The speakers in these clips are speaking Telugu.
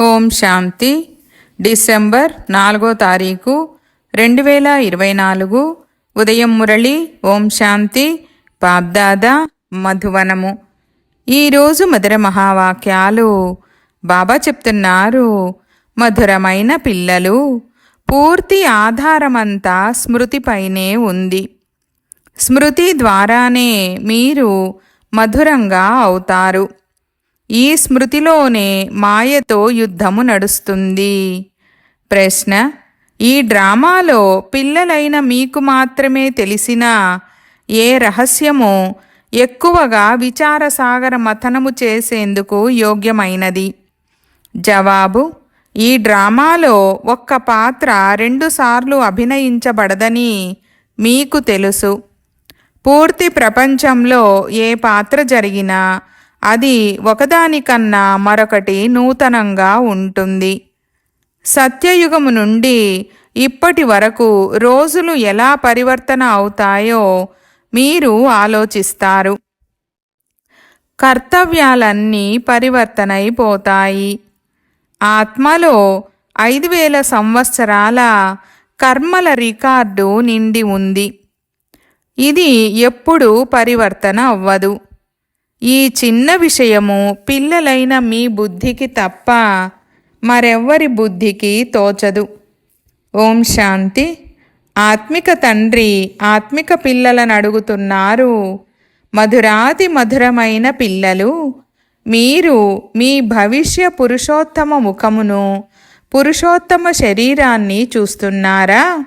ఓం శాంతి. డిసెంబర్ నాలుగో తారీఖు రెండు వేల ఇరవై నాలుగు. ఉదయం మురళి ఓం శాంతి. పాప్దాదా మధువనము. ఈరోజు మధుర మహావాక్యాలు. బాబా చెప్తున్నారు మధురమైన పిల్లలు పూర్తి ఆధారమంతా స్మృతిపైనే ఉంది. స్మృతి ద్వారానే మీరు మధురంగా అవుతారు. ఈ స్మృతిలోనే మాయతో యుద్ధము నడుస్తుంది. ప్రశ్న ఈ డ్రామాలో పిల్లలైన మీకు మాత్రమే తెలిసిన ఏ రహస్యము ఎక్కువగా విచారసాగర మథనము చేసేందుకు యోగ్యమైనది? జవాబు ఈ డ్రామాలో ఒక్క పాత్ర రెండుసార్లు అభినయించబడదని మీకు తెలుసు. పూర్తి ప్రపంచంలో ఏ పాత్ర జరిగినా అది ఒకదానికన్నా మరొకటి నూతనంగా ఉంటుంది. సత్యయుగము నుండి ఇప్పటి వరకు రోజులు ఎలా పరివర్తన అవుతాయో మీరు ఆలోచిస్తారు. కర్తవ్యాలన్నీ పరివర్తనైపోతాయి. ఆత్మలో ఐదు వేల సంవత్సరాల కర్మల రికార్డు నిండి ఉంది. ఇది ఎప్పుడూ పరివర్తన అవ్వదు. ఈ చిన్న విషయము పిల్లలైన మీ బుద్ధికి తప్ప మరెవ్వరి బుద్ధికి తోచదు. ఓం శాంతి. ఆత్మిక తండ్రి ఆత్మిక పిల్లలను అడుగుతున్నారు మధురాతి మధురమైన పిల్లలు మీరు మీ భవిష్య పురుషోత్తమ ముఖమును పురుషోత్తమ శరీరాన్ని చూస్తున్నారా?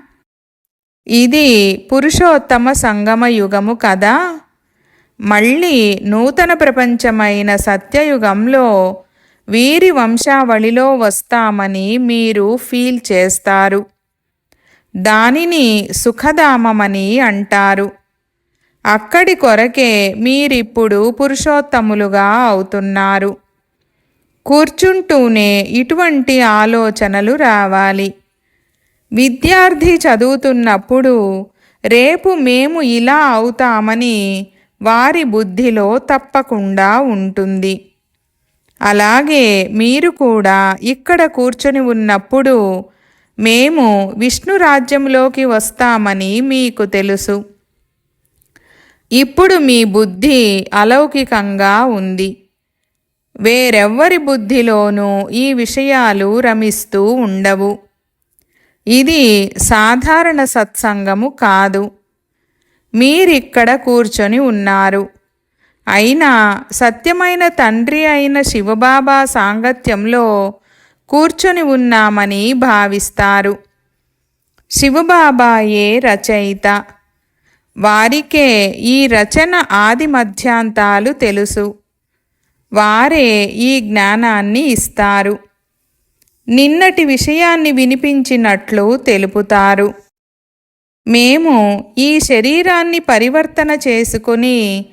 ఇది పురుషోత్తమ సంగమ యుగము కదా. మళ్ళీ నూతన ప్రపంచమైన సత్యయుగంలో వీరి వంశావళిలో వస్తామని మీరు ఫీల్ చేస్తారు. దానిని సుఖధామమని అంటారు. అక్కడి కొరకే మీరిప్పుడు పురుషోత్తములుగా అవుతున్నారు. కూర్చుంటూనే ఇటువంటి ఆలోచనలు రావాలి. విద్యార్థి చదువుతున్నప్పుడు రేపు మేము ఇలా అవుతామని వారి బుద్ధిలో తప్పకుండా ఉంటుంది. అలాగే మీరు కూడా ఇక్కడ కూర్చొని ఉన్నప్పుడు మేము విష్ణు రాజ్యంలోకి వస్తామని మీకు తెలుసు. ఇప్పుడు మీ బుద్ధి అలౌకికంగా ఉంది. వేరెవ్వరి బుద్ధిలోనూ ఈ విషయాలు రమిస్తూ ఉండవు. ఇది సాధారణ సత్సంగము కాదు. మీరిక్కడ కూర్చొని ఉన్నారు. అయినా సత్యమైన తండ్రి అయిన శివబాబా సాంగత్యంలో కూర్చొని ఉన్నామని భావిస్తారు. శివబాబాయే రచయిత. వారికే ఈ రచన ఆది మధ్యాంతాలు తెలుసు. వారే ఈ జ్ఞానాన్ని ఇస్తారు. నిన్నటి విషయాన్ని వినిపించినట్లు తెలుపుతారు. మేము ఈ శరీరాన్ని పరివర్తన చేసుకుని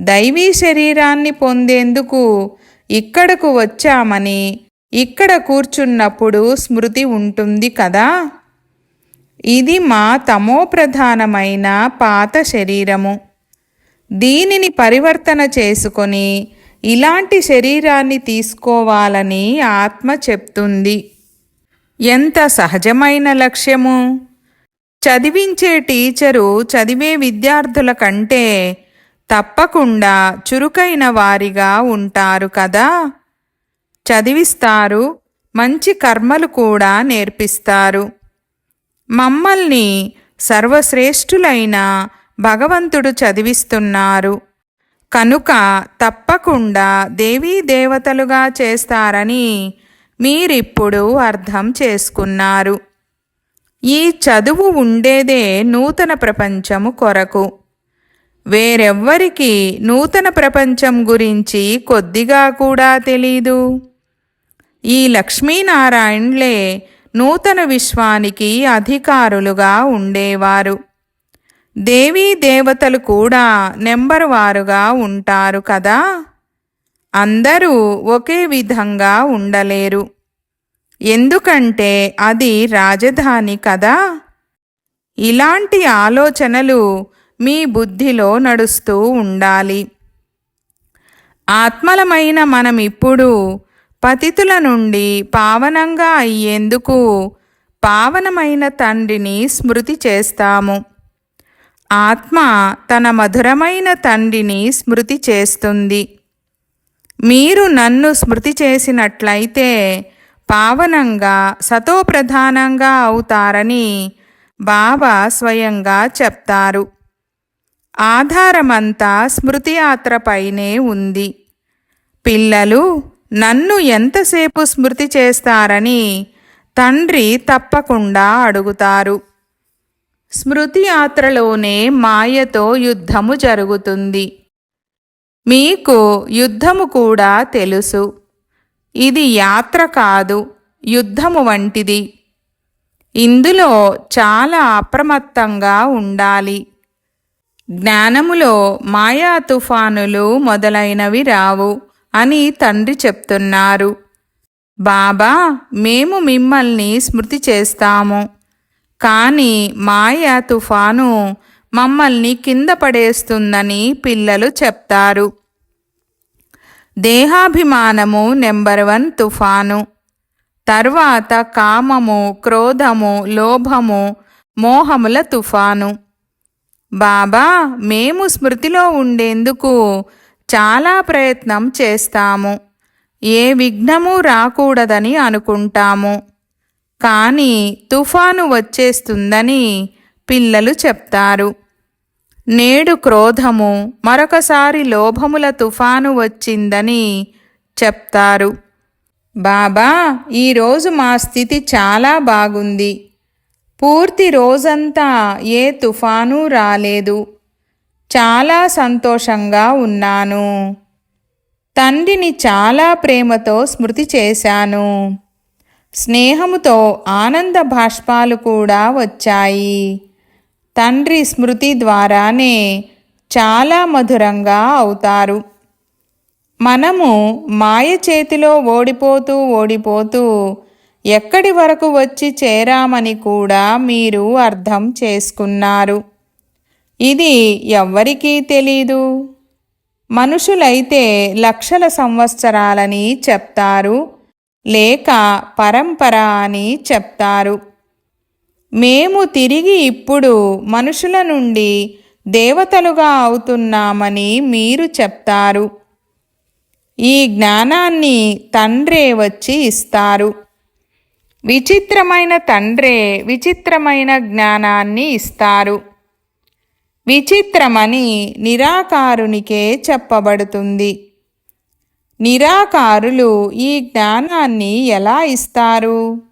దైవీ శరీరాన్ని పొందేందుకు ఇక్కడకు వచ్చామని ఇక్కడ కూర్చున్నప్పుడు స్మృతి ఉంటుంది కదా. ఇది మా తమోప్రధానమైన పాత శరీరము. దీనిని పరివర్తన చేసుకొని ఇలాంటి శరీరాన్ని తీసుకోవాలని ఆత్మ చెప్తుంది. ఎంత సహజమైన లక్ష్యము? చదివించే టీచరు చదివే విద్యార్థుల కంటే తప్పకుండా చురుకైన వారిగా ఉంటారు కదా. చదివిస్తారు మంచి కర్మలు కూడా నేర్పిస్తారు. మమ్మల్ని సర్వశ్రేష్ఠులైన భగవంతుడు చదివిస్తున్నారు. కనుక తప్పకుండా దేవీ దేవతలుగా చేస్తారని మీరిప్పుడు అర్థం చేసుకున్నారు. ఈ చదువు ఉండేదే నూతన ప్రపంచము కొరకు. వేరెవ్వరికి నూతన ప్రపంచం గురించి కొద్దిగా కూడా తెలీదు. ఈ లక్ష్మీనారాయణలే నూతన విశ్వానికి అధికారులుగా ఉండేవారు. దేవీ దేవతలు కూడా నెంబర్ వారుగా ఉంటారు కదా? అందరూ ఒకే విధంగా ఉండలేరు. ఎందుకంటే అది రాజధాని కదా? ఇలాంటి ఆలోచనలు మీ బుద్ధిలో నడుస్తూ ఉండాలి. ఆత్మలమైన మనం ఇప్పుడు పతితుల నుండి పావనంగా అయ్యేందుకు పావనమైన తండ్రిని స్మృతి చేస్తాము. ఆత్మ తన మధురమైన తండ్రిని స్మృతి చేస్తుంది. మీరు నన్ను స్మృతి చేసినట్లయితే పావనంగా సతోప్రధానంగా అవుతారని బాబా స్వయంగా చెప్తారు. ఆధారమంతా స్మృతియాత్రపైనే ఉంది. పిల్లలు నన్ను ఎంతసేపు స్మృతి చేస్తారని తండ్రి తప్పకుండా అడుగుతారు. స్మృతి యాత్రలోనే మాయతో యుద్ధము జరుగుతుంది. మీకు యుద్ధము కూడా తెలుసు. ఇది యాత్ర కాదు యుద్ధము వంటిది. ఇందులో చాలా అప్రమత్తంగా ఉండాలి. జ్ఞానములో మాయా తుఫానులు మొదలైనవి రావు అని తండ్రి చెప్తున్నారు. బాబా మేము మిమ్మల్ని స్మృతి చేస్తాము. కానీ మాయా తుఫాను మమ్మల్ని కింద పడేస్తుందని పిల్లలు చెప్తారు. దేహాభిమానము నెంబర్ వన్ తుఫాను. తర్వాత కామము క్రోధము లోభము మోహముల తుఫాను. బాబా మేము స్మృతిలో ఉండేందుకు చాలా ప్రయత్నం చేస్తాము. ఏ విఘ్నము రాకూడదని అనుకుంటాము. కానీ తుఫాను వచ్చేస్తుందని పిల్లలు చెప్తారు. నేడు క్రోధము మరొకసారి లోభముల తుఫాను వచ్చిందని చెప్తారు. బాబా ఈరోజు మా స్థితి చాలా బాగుంది. పూర్తి రోజంతా ఏ తుఫాను రాలేదు. చాలా సంతోషంగా ఉన్నాను. తండ్రిని చాలా ప్రేమతో స్మృతి చేశాను. స్నేహముతో ఆనంద భాష్పాలు కూడా వచ్చాయి. తండ్రి స్మృతి ద్వారానే చాలా మధురంగా అవుతారు. మనము మాయ చేతిలో ఓడిపోతూ ఓడిపోతూ ఎక్కడి వరకు వచ్చి చేరామని కూడా మీరు అర్థం చేసుకున్నారు. ఇది ఎవ్వరికీ తెలీదు. మనుషులైతే లక్షల సంవత్సరాలని చెప్తారు లేక పరంపర అని చెప్తారు. మేము తిరిగి ఇప్పుడు మనుషుల నుండి దేవతలుగా అవుతున్నామని మీరు చెప్తారు. ఈ జ్ఞానాన్ని తండ్రే వచ్చి ఇస్తారు. విచిత్రమైన తండ్రే విచిత్రమైన జ్ఞానాన్ని ఇస్తారు. విచిత్రమని నిరాకారునికే చెప్పబడుతుంది. నిరాకారులు ఈ జ్ఞానాన్ని ఎలా ఇస్తారు?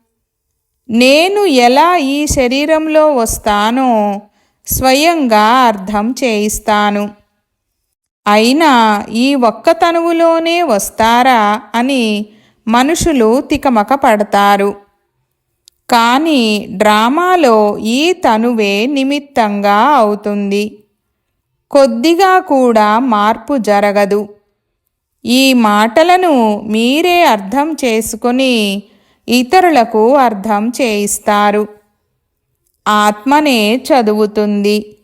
నేను ఎలా ఈ శరీరంలో వస్తానో స్వయంగా అర్థం చేయిస్తాను. అయినా ఈ ఒక్క తనువులోనే వస్తారా అని మనుషులు తికమక పడతారు కానీ డ్రామాలో ఈ తనువే నిమిత్తంగా అవుతుంది. కొద్దిగా కూడా మార్పు జరగదు. ఈ మాటలను మీరే అర్థం చేసుకొని ఇతరులకు అర్థం చేయిస్తారు. ఆత్మనే చదువుతుంది.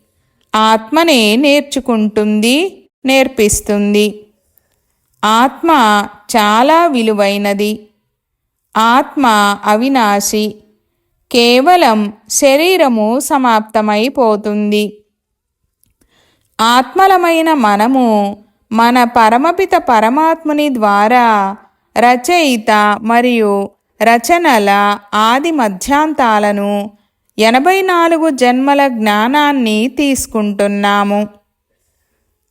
ఆత్మనే నేర్చుకుంటుంది నేర్పిస్తుంది. ఆత్మ చాలా విలువైనది. ఆత్మ అవినాశి. కేవలం శరీరము సమాప్తమైపోతుంది. ఆత్మలమైన మనము మన పరమపిత పరమాత్ముని ద్వారా రచయిత మరియు రచనల ఆది మధ్యాంతాలను ఎనభై నాలుగు జన్మల జ్ఞానాన్ని తీసుకుంటున్నాము.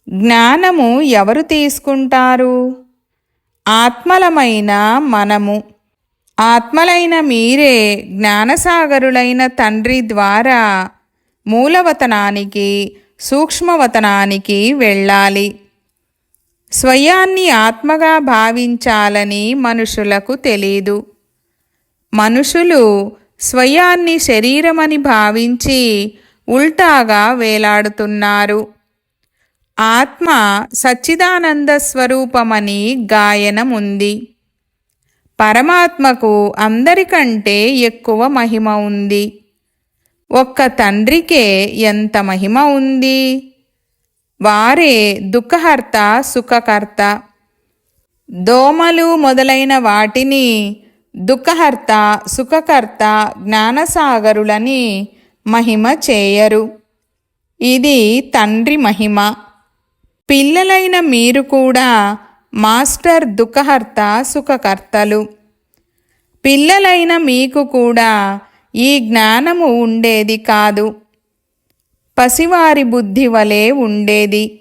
జ్ఞానము ఎవరు తీసుకుంటారు? ఆత్మలమైన మనము. ఆత్మలైన మీరే జ్ఞానసాగరులైన తండ్రి ద్వారా మూలవతనానికి సూక్ష్మవతనానికి వెళ్ళాలి. స్వయాన్ని ఆత్మగా భావించాలని మనుషులకు తెలీదు. మనుషులు స్వయాన్ని శరీరమని భావించి ఉల్టాగా వేలాడుతున్నారు. ఆత్మ సచ్చిదానంద స్వరూపమని గాయనముంది. పరమాత్మకు అందరికంటే ఎక్కువ మహిమ ఉంది. ఒక్క తండ్రికే ఎంత మహిమ ఉంది? వారే దుఃఖహర్త సుఖకర్త. దోమలు మొదలైన వాటిని దుఃఖహర్త సుఖకర్త జ్ఞానసాగరులని మహిమ చేయరు. ఇది తండ్రి మహిమ. పిల్లలైన మీరు కూడా మాస్టర్ దుఃఖహర్త సుఖకర్తలు. పిల్లలైన మీకు కూడా ఈ జ్ఞానము ఉండేది కాదు. పసివారి బుద్ధి వలె ఉండేది.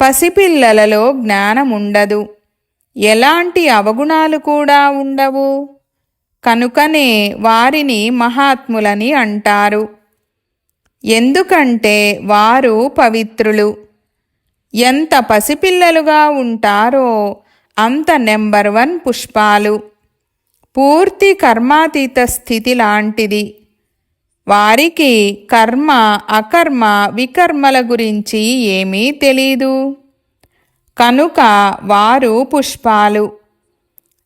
పసిపిల్లలలో జ్ఞానముండదు. ఎలాంటి అవగుణాలు కూడా ఉండవు. కనుకనే వారిని మహాత్ములని అంటారు. ఎందుకంటే వారు పవిత్రులు. ఎంత పసిపిల్లలుగా ఉంటారో అంత నెంబర్ వన్ పుష్పాలు. పూర్తి కర్మాతీత స్థితి లాంటిది. వారికి కర్మ అకర్మ వికర్మల గురించి ఏమీ తెలీదు. కనుక వారు పుష్పాలు.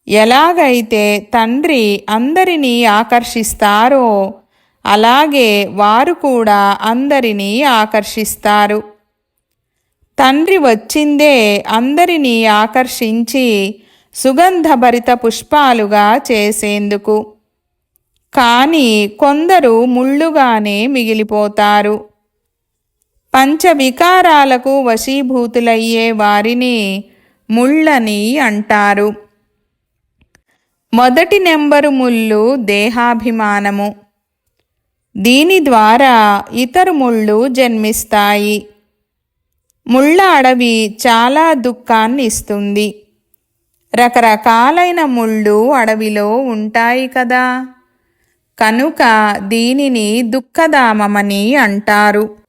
ఎలాగైతే తండ్రి అందరినీ ఆకర్షిస్తారో అలాగే వారు కూడా అందరినీ ఆకర్షిస్తారు. తండ్రి వచ్చిందే అందరినీ ఆకర్షించి సుగంధభరిత పుష్పాలుగా చేసేందుకు. కానీ కొందరు ముళ్ళుగానే మిగిలిపోతారు. పంచవికారాలకు వశీభూతులయ్యే వారిని ముళ్ళని అంటారు. మొదటి నెంబరు ముళ్ళు దేహాభిమానము. దీని ద్వారా ఇతరు ముళ్ళు జన్మిస్తాయి. ముళ్ళ అడవి చాలా దుఃఖాన్ని ఇస్తుంది. రకరకాలైన ముళ్ళు అడవిలో ఉంటాయి కదా. కనుక దీనిని దుఃఖధామమని అంటారు.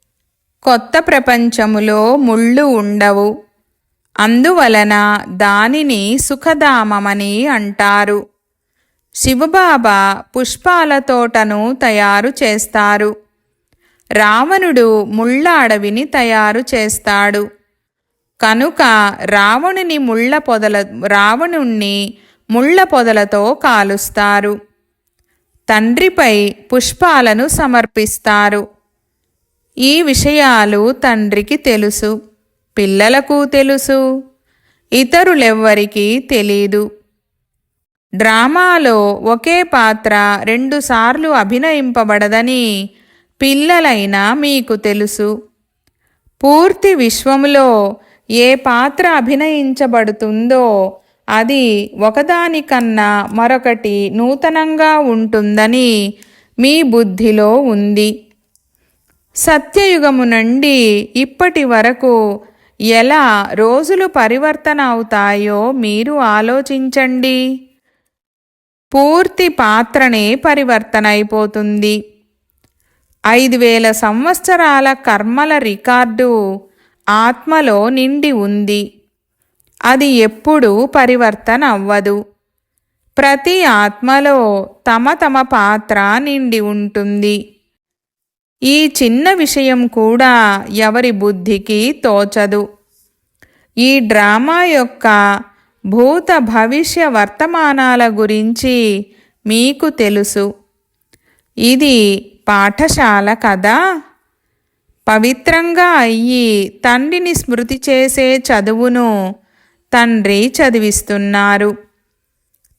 కొత్త ప్రపంచములో ముళ్ళు ఉండవు. అందువలన దానిని సుఖధామమని అంటారు. శివబాబా పుష్పాల తోటను తయారు చేస్తారు. రావణుడు ముళ్ళ అడవిని తయారు చేస్తాడు. కనుక రావణుని ముళ్ళ పొదల రావణుణ్ణి ముళ్ళ పొదలతో కాలుస్తారు. తండ్రిపై పుష్పాలను సమర్పిస్తారు. ఈ విషయాలు తండ్రికి తెలుసు పిల్లలకు తెలుసు ఇతరులెవ్వరికీ తెలీదు. డ్రామాలో ఒకే పాత్ర రెండుసార్లు అభినయింపబడదని పిల్లలైనా మీకు తెలుసు. పూర్తి విశ్వములో ఏ పాత్ర అభినయించబడుతుందో అది ఒకదానికన్నా మరొకటి నూతనంగా ఉంటుందని మీ బుద్ధిలో ఉంది. సత్యయుగము నుండి ఇప్పటి వరకు ఎలా రోజులు పరివర్తన అవుతాయో మీరు ఆలోచించండి. పూర్తి పాత్రనే పరివర్తన అయిపోతుంది ఐదు వేల సంవత్సరాల కర్మల రికార్డు ఆత్మలో నిండి ఉంది. అది ఎప్పుడూ పరివర్తన అవ్వదు ప్రతి ఆత్మలో తమ తమ పాత్ర నిండి ఉంటుంది. ఈ చిన్న విషయం కూడా ఎవరి బుద్ధికి తోచదు. ఈ డ్రామా యొక్క భూత భవిష్య వర్తమానాల గురించి మీకు తెలుసు. ఇది పాఠశాల కదా పవిత్రంగా అయ్యి తండ్రిని స్మృతి చేసే చదువును తండ్రి చదివిస్తున్నారు.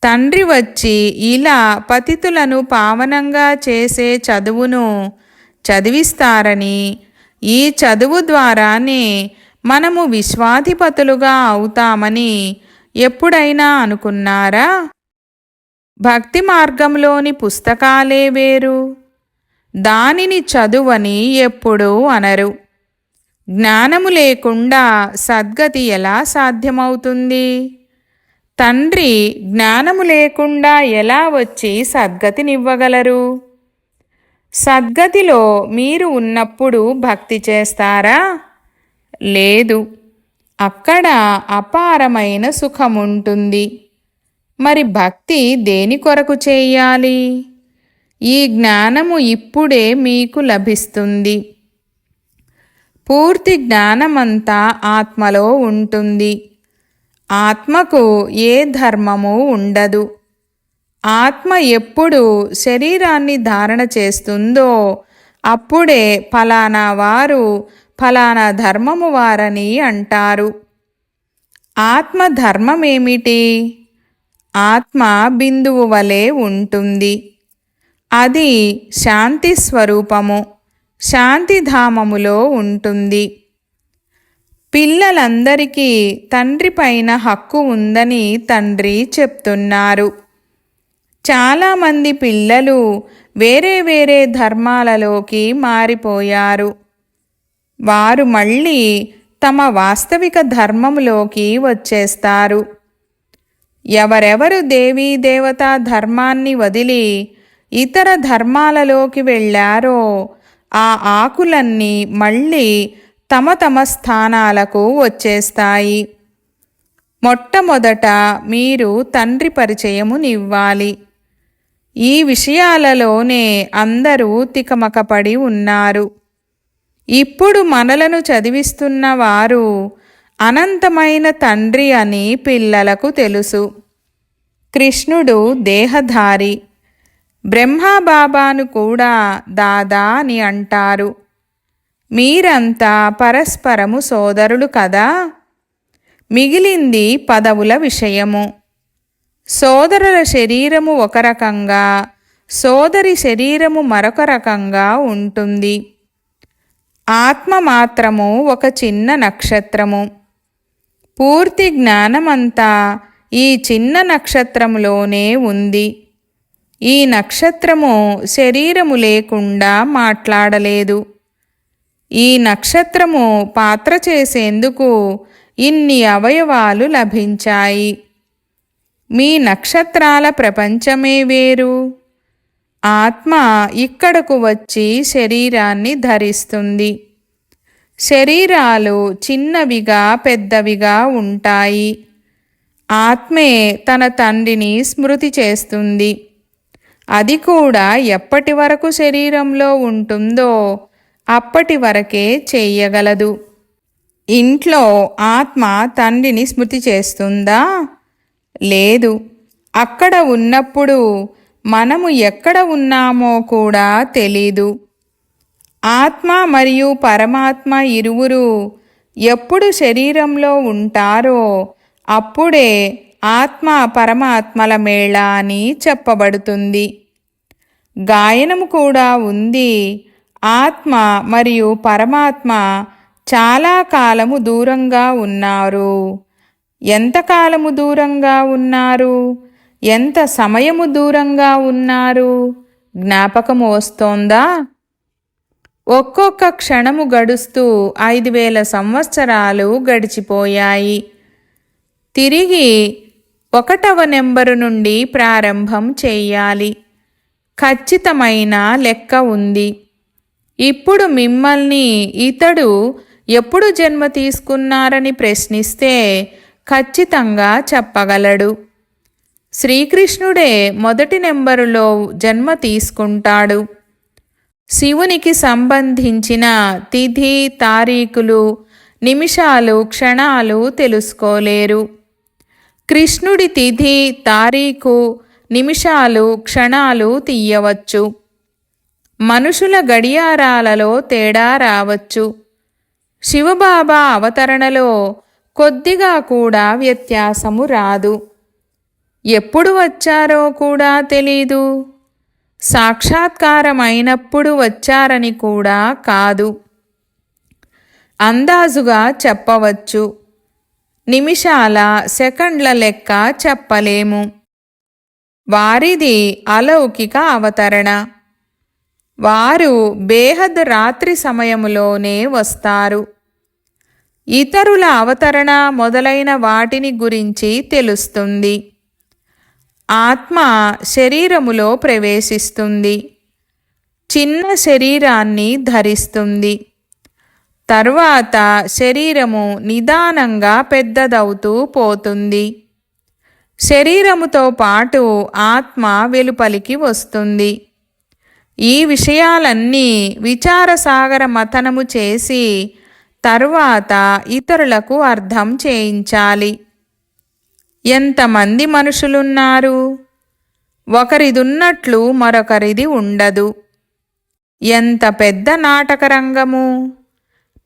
తండ్రి వచ్చి ఇలా పతితులను పావనంగా చేసే చదువును చదివిస్తారని. ఈ చదువు ద్వారానే మనము విశ్వాధిపతులుగా అవుతామని ఎప్పుడైనా అనుకున్నారా? భక్తి మార్గంలోని పుస్తకాలే వేరు. దానిని చదువని ఎప్పుడూ అనరు. జ్ఞానము లేకుండా సద్గతి ఎలా సాధ్యమవుతుంది? తండ్రి జ్ఞానము లేకుండా ఎలా వచ్చి సద్గతినివ్వగలరు? సద్గతిలో మీరు ఉన్నప్పుడు భక్తి చేస్తారా? లేదు. అక్కడ అపారమైన సుఖముంటుంది. మరి భక్తి దేని కొరకు చేయాలి? ఈ జ్ఞానము ఇప్పుడే మీకు లభిస్తుంది. పూర్తి జ్ఞానమంతా ఆత్మలో ఉంటుంది. ఆత్మకు ఏ ధర్మము ఉండదు. ఆత్మ ఎప్పుడు శరీరాన్ని ధారణ చేస్తుందో అప్పుడే ఫలానా వారు ఫలానా ధర్మము వారని అంటారు. ఆత్మ ధర్మమేమిటి? ఆత్మ బిందువు వలె ఉంటుంది. అది శాంతి స్వరూపము శాంతిధామములో ఉంటుంది. పిల్లలందరికీ తండ్రి పైన హక్కు ఉందని తండ్రి చెప్తున్నారు. చాలామంది పిల్లలు వేరే వేరే ధర్మాలలోకి మారిపోయారు. వారు మళ్ళీ తమ వాస్తవిక ధర్మములోకి వచ్చేస్తారు. ఎవరెవరు దేవీ దేవతా ధర్మాన్ని వదిలి ఇతర ధర్మాలలోకి వెళ్ళారో ఆ ఆకులన్నీ మళ్ళీ తమ తమ స్థానాలకు వచ్చేస్తాయి. మొట్టమొదట మీరు తండ్రి పరిచయమునివ్వాలి. ఈ విషయాలలోనే అందరూ తికమకపడి ఉన్నారు. ఇప్పుడు మనలను చదివిస్తున్న వారు అనంతమైన తండ్రి అని పిల్లలకు తెలుసు. కృష్ణుడు దేహధారి బ్రహ్మాబాబాను కూడా దాదా అని అంటారు. మీరంతా పరస్పరము సోదరులు కదా? మిగిలింది పదవుల విషయము. సోదరుల శరీరము ఒక రకంగా సోదరి శరీరము మరొక రకంగా ఉంటుంది. ఆత్మ మాత్రము ఒక చిన్న నక్షత్రము. పూర్తి జ్ఞానమంతా ఈ చిన్న నక్షత్రములోనే ఉంది. ఈ నక్షత్రము శరీరము లేకుండా మాట్లాడలేదు. ఈ నక్షత్రము పాత్ర చేసేందుకు ఇన్ని అవయవాలు లభించాయి. మీ నక్షత్రాల ప్రపంచమే వేరు. ఆత్మ ఇక్కడకు వచ్చి శరీరాన్ని ధరిస్తుంది. శరీరాలు చిన్నవిగా పెద్దవిగా ఉంటాయి. ఆత్మే తన తండ్రిని స్మృతి చేస్తుంది. అది కూడా ఎప్పటి వరకు శరీరంలో ఉంటుందో అప్పటి వరకే చేయగలదు. ఇంట్లో ఆత్మ తండ్రిని స్మృతి చేస్తుందా? లేదు. అక్కడ ఉన్నప్పుడు మనము ఎక్కడ ఉన్నామో కూడా తెలీదు. ఆత్మ మరియు పరమాత్మ ఇరువురు ఎప్పుడు శరీరంలో ఉంటారో అప్పుడే ఆత్మ పరమాత్మల మేళ అని చెప్పబడుతుంది. గాయనము కూడా ఉంది. ఆత్మ మరియు పరమాత్మ చాలా కాలము దూరంగా ఉన్నారు. ఎంతకాలము దూరంగా ఉన్నారు? ఎంత సమయము దూరంగా ఉన్నారు? జ్ఞాపకము వస్తోందా? ఒక్కొక్క క్షణము గడుస్తూ ఐదు వేల సంవత్సరాలు గడిచిపోయాయి. తిరిగి ఒకటవ నెంబరు నుండి ప్రారంభం చేయాలి. ఖచ్చితమైన లెక్క ఉంది. ఇప్పుడు మిమ్మల్ని ఇతడు ఎప్పుడు జన్మ తీసుకున్నారని ప్రశ్నిస్తే ఖచ్చితంగా చెప్పగలడు. శ్రీకృష్ణుడే మొదటి నెంబరులో జన్మ తీసుకుంటాడు. శివునికి సంబంధించిన తిథి తారీఖులు నిమిషాలు క్షణాలు తెలుసుకోలేరు. కృష్ణుడి తిథి తారీఖు నిమిషాలు క్షణాలు తీయవచ్చు. మనుషుల గడియారాలలో తేడా రావచ్చు. శివబాబా అవతరణలో కొద్దిగా కూడా వ్యత్యాసము రాదు. ఎప్పుడు వచ్చారో కూడా తెలీదు. సాక్షాత్కారమైనప్పుడు వచ్చారని కూడా కాదు. అందాజుగా చెప్పవచ్చు. నిమిషాల సెకండ్ల లెక్క చెప్పలేము. వారిది అలౌకిక అవతరణ. వారు బేహద్ రాత్రి సమయములోనే వస్తారు. ఇతరుల అవతరణ మొదలైన వాటిని గురించి తెలుస్తుంది. ఆత్మ శరీరములో ప్రవేశిస్తుంది. చిన్న శరీరాన్ని ధరిస్తుంది. తర్వాత శరీరము నిదానంగా పెద్దదవుతూ పోతుంది. శరీరముతో పాటు ఆత్మ వెలుపలికి వస్తుంది. ఈ విషయాలన్నీ విచారసాగర మథనము చేసి తరువాత ఇతరులకు అర్థం చేయించాలి. ఎంతమంది మనుషులున్నారు? ఒకరిదున్నట్లు మరొకరిది ఉండదు. ఎంత పెద్ద నాటకరంగము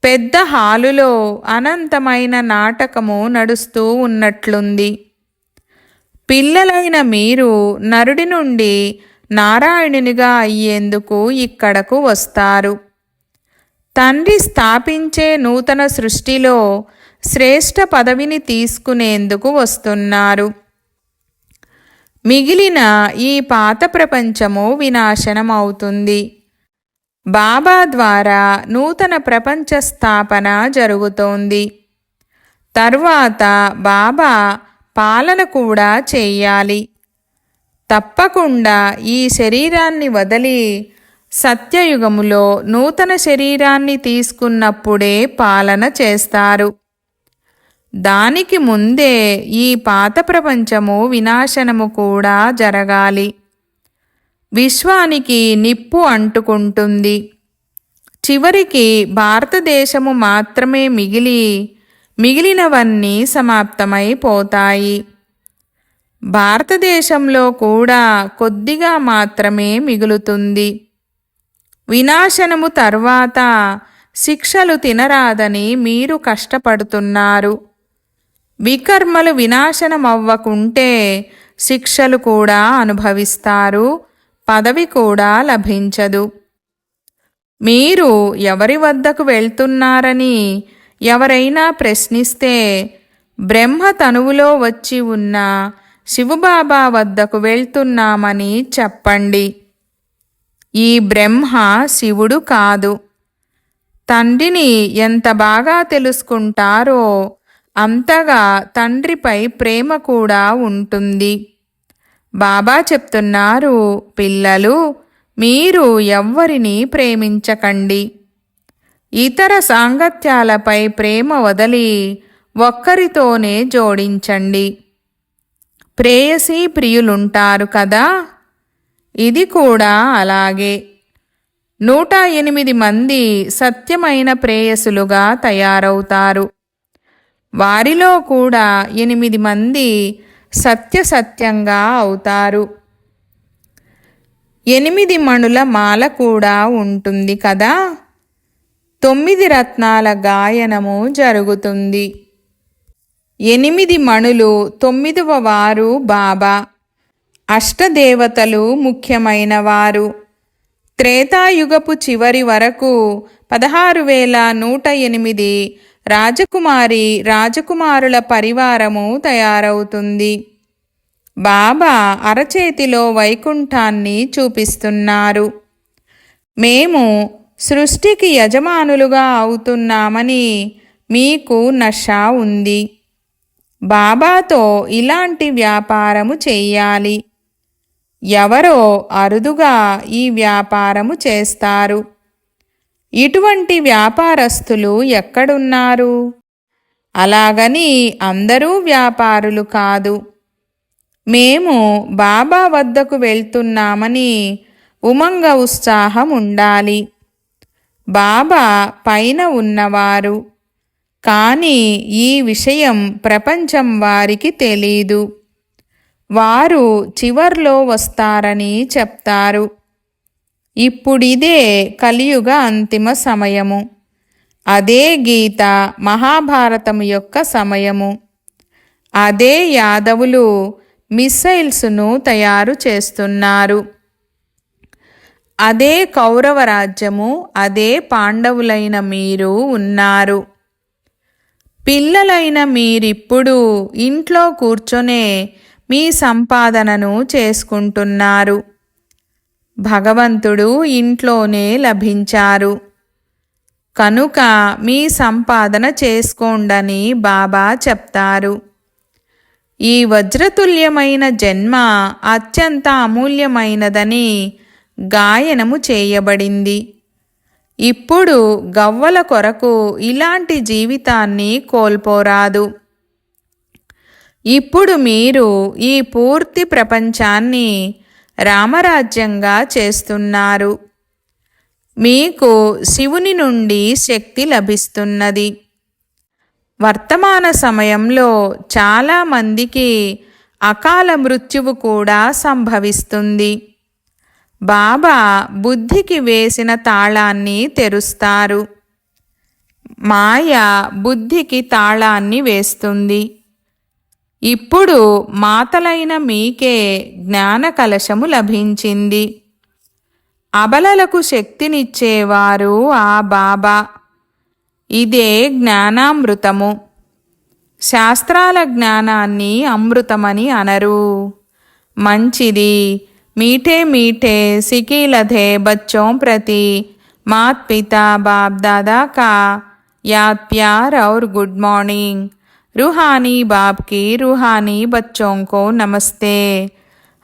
పెద్ద హాలులో అనంతమైన నాటకము నడుస్తూ ఉన్నట్లుంది. పిల్లలైన మీరు నరుడి నుండి నారాయణునిగా అయ్యేందుకు ఇక్కడకు వస్తారు. తండ్రి స్థాపించే నూతన సృష్టిలో శ్రేష్ఠ పదవిని తీసుకునేందుకు వస్తున్నారు. మిగిలిన ఈ పాత ప్రపంచము వినాశనం అవుతుంది బాబా ద్వారా నూతన ప్రపంచ స్థాపన జరుగుతోంది. తర్వాత బాబా పాలన కూడా చేయాలి. తప్పకుండా ఈ శరీరాన్ని వదిలి సత్యయుగములో నూతన శరీరాన్ని తీసుకున్నప్పుడే పాలన చేస్తారు. దానికి ముందే ఈ పాత ప్రపంచము వినాశనము కూడా జరగాలి. విశ్వానికి నిప్పు అంటుకుంటుంది. చివరికి భారతదేశము మాత్రమే మిగిలి మిగిలినవన్నీ సమాప్తమైపోతాయి భారతదేశంలో కూడా కొద్దిగా మాత్రమే మిగులుతుంది. వినాశనము తర్వాత శిక్షలు తినరాదని మీరు కష్టపడుతున్నారు. వికర్మలు వినాశనమవ్వకుంటే శిక్షలు కూడా అనుభవిస్తారు పదవి కూడా లభించదు. మీరు ఎవరి వద్దకు వెళ్తున్నారని ఎవరైనా ప్రశ్నిస్తే బ్రహ్మ తనువులో వచ్చి ఉన్న శివబాబా వద్దకు వెళ్తున్నామని చెప్పండి. ఈ బ్రహ్మ శివుడు కాదు. తండ్రిని ఎంత బాగా తెలుసుకుంటారో అంతగా తండ్రిపై ప్రేమ కూడా ఉంటుంది. బాబా చెప్తున్నారు పిల్లలు మీరు ఎవ్వరిని ప్రేమించకండి. ఇతర సాంగత్యాలపై ప్రేమ వదిలి ఒక్కరితోనే జోడించండి. ప్రేయసీ ప్రియులుంటారు కదా ఇది కూడా అలాగే. నూట ఎనిమిది మంది సత్యమైన ప్రేయసులుగా తయారవుతారు. వారిలో కూడా ఎనిమిది మంది సత్యసత్యంగా అవుతారు. ఎనిమిది మణుల మాల కూడా ఉంటుంది కదా? తొమ్మిది రత్నాల గాయనము జరుగుతుంది. ఎనిమిది మణులు తొమ్మిదవ వారు బాబా. అష్టదేవతలు ముఖ్యమైన వారు త్రేతాయుగపు చివరి వరకు పదహారు వేల నూట ఎనిమిది రాజకుమారి రాజకుమారుల పరివారము తయారవుతుంది. బాబా అరచేతిలో వైకుంఠాన్ని చూపిస్తున్నారు. మేము సృష్టికి యజమానులుగా అవుతున్నామని మీకు నష ఉంది. బాబాతో ఇలాంటి వ్యాపారము చెయ్యాలి ఎవరో అరుదుగా ఈ వ్యాపారము చేస్తారు. ఇటువంటి వ్యాపారస్తులు ఎక్కడున్నారు? అలాగని అందరూ వ్యాపారులు కాదు. మేము బాబా వద్దకు వెళ్తున్నామని ఉమంగ ఉత్సాహం ఉండాలి. బాబా పైన ఉన్నవారు. కానీ ఈ విషయం ప్రపంచం వారికి తెలీదు. వారు చివర్లో వస్తారని చెప్తారు. ఇప్పుడిదే కలియుగ అంతిమ సమయము. అదే గీత మహాభారతం యొక్క సమయము. అదే యాదవులు మిస్సైల్స్ను తయారు చేస్తున్నారు. అదే కౌరవ రాజ్యము అదే పాండవులైన మీరు ఉన్నారు. పిల్లలైన మీరిప్పుడు ఇంట్లో కూర్చొనే మీ సంపాదనను చేసుకుంటున్నారు. భగవంతుడు ఇంట్లోనే లభించారు. కనుక మీ సంపాదన చేసుకోండని బాబా చెప్తారు. ఈ వజ్రతుల్యమైన జన్మ అత్యంత అమూల్యమైనదని గాయనము చేయబడింది. ఇప్పుడు గవ్వల కొరకు ఇలాంటి జీవితాన్ని కోల్పోరాదు. ఇప్పుడు మీరు ఈ పూర్తి ప్రపంచాన్ని రామరాజ్యంగా చేస్తున్నారు. మీకు శివుని నుండి శక్తి లభిస్తున్నది. వర్తమాన సమయంలో చాలామందికి అకాల మృత్యువు కూడా సంభవిస్తుంది. బాబా బుద్ధికి వేసిన తాళాన్ని తెరుస్తారు. మాయ బుద్ధికి తాళాన్ని వేస్తుంది. ఇప్పుడు మాతలైన మీకే జ్ఞాన కలశము లభించింది. అబలలకు శక్తినిచ్చేవారు ఆ బాబా. ఇదే జ్ఞానామృతము. శాస్త్రాల జ్ఞానాన్ని అమృతమని అనరు. మంచిది. మీఠే మీఠే సికీలధే బచ్చోం ప్రతి. మాత్ పితా బాబ్ దాదా కా. యాద్ ప్యార్ ఔర్ గుడ్ మార్నింగ్. रूहानी बाप की रूहानी बच्चों को नमस्ते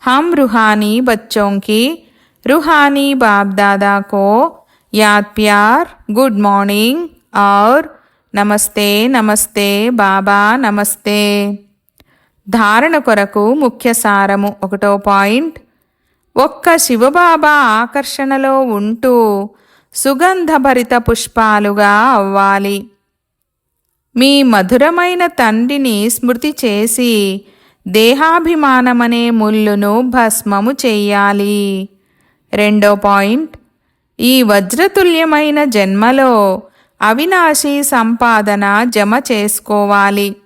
हम रूहानी बच्चों की रूहानी बाप दादा को याद प्यार गुड मॉर्निंग और నమస్తే నమస్తే బాబా నమస్తే ధారణ కొరకు ముఖ్య సారము ఒకటో పాయింట్ ఒక్క శివబాబా ఆకర్షణలో ఉంటూ సుగంధభరిత పుష్పాలుగా అవ్వాలి మీ మధురమైన తండ్రిని స్మృతి చేసి దేహాభిమానమనే ముల్లును భస్మము చెయ్యాలి రెండో పాయింట్. ఈ వజ్రతుల్యమైన జన్మలో అవినాశి సంపాదన జమ చేసుకోవాలి.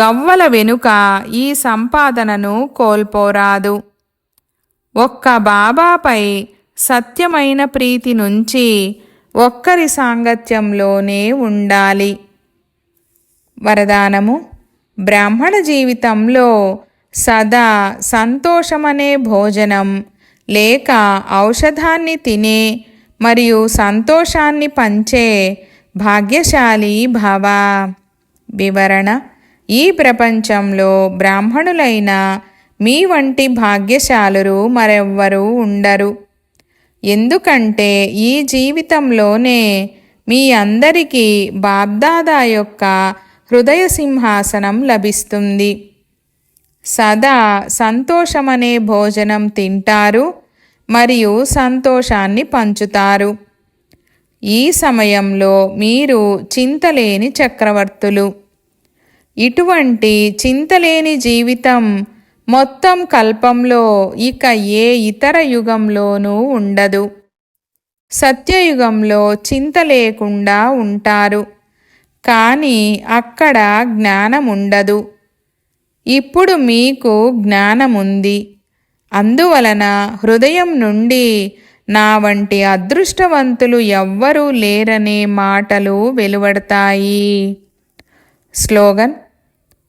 గవ్వల వెనుక ఈ సంపాదనను కోల్పోరాదు. ఒక్క బాబాపై సత్యమైన ప్రీతి నుంచి ఒక్కరి సాంగత్యంలోనే ఉండాలి. వరదానము. బ్రాహ్మణ జీవితంలో సదా సంతోషమనే భోజనం. లేక ఔషధాన్ని తినే మరియు సంతోషాన్ని పంచే భాగ్యశాలి భవ. వివరణ ఈ ప్రపంచంలో బ్రాహ్మణులైన మీ వంటి భాగ్యశాలురు మరెవ్వరూ ఉండరు. ఎందుకంటే ఈ జీవితంలోనే మీ అందరికీ బాబ్దాదా యొక్క హృదయ సింహాసనం లభిస్తుంది. సదా సంతోషమనే భోజనం తింటారు మరియు సంతోషాన్ని పంచుతారు. ఈ సమయంలో మీరు చింతలేని చక్రవర్తులు. ఇటువంటి చింతలేని జీవితం మొత్తం కల్పంలో ఇక ఏ ఇతర యుగంలోనూ ఉండదు. సత్యయుగంలో చింత లేకుండా ఉంటారు. కానీ అక్కడ జ్ఞానం ఉండదు ఇప్పుడు మీకు జ్ఞానముంది. అందువలన హృదయం నుండి నా వంటి అదృష్టవంతులు ఎవ్వరూ లేరనే మాటలు వెలువడతాయి. స్లోగన్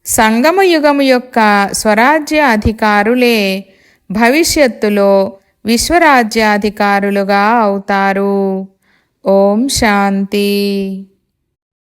సంగమయుగము యొక్క స్వరాజ్య అధికారులే భవిష్యత్తులో విశ్వరాజ్యాధికారులుగా అవుతారు. ఓం శాంతి.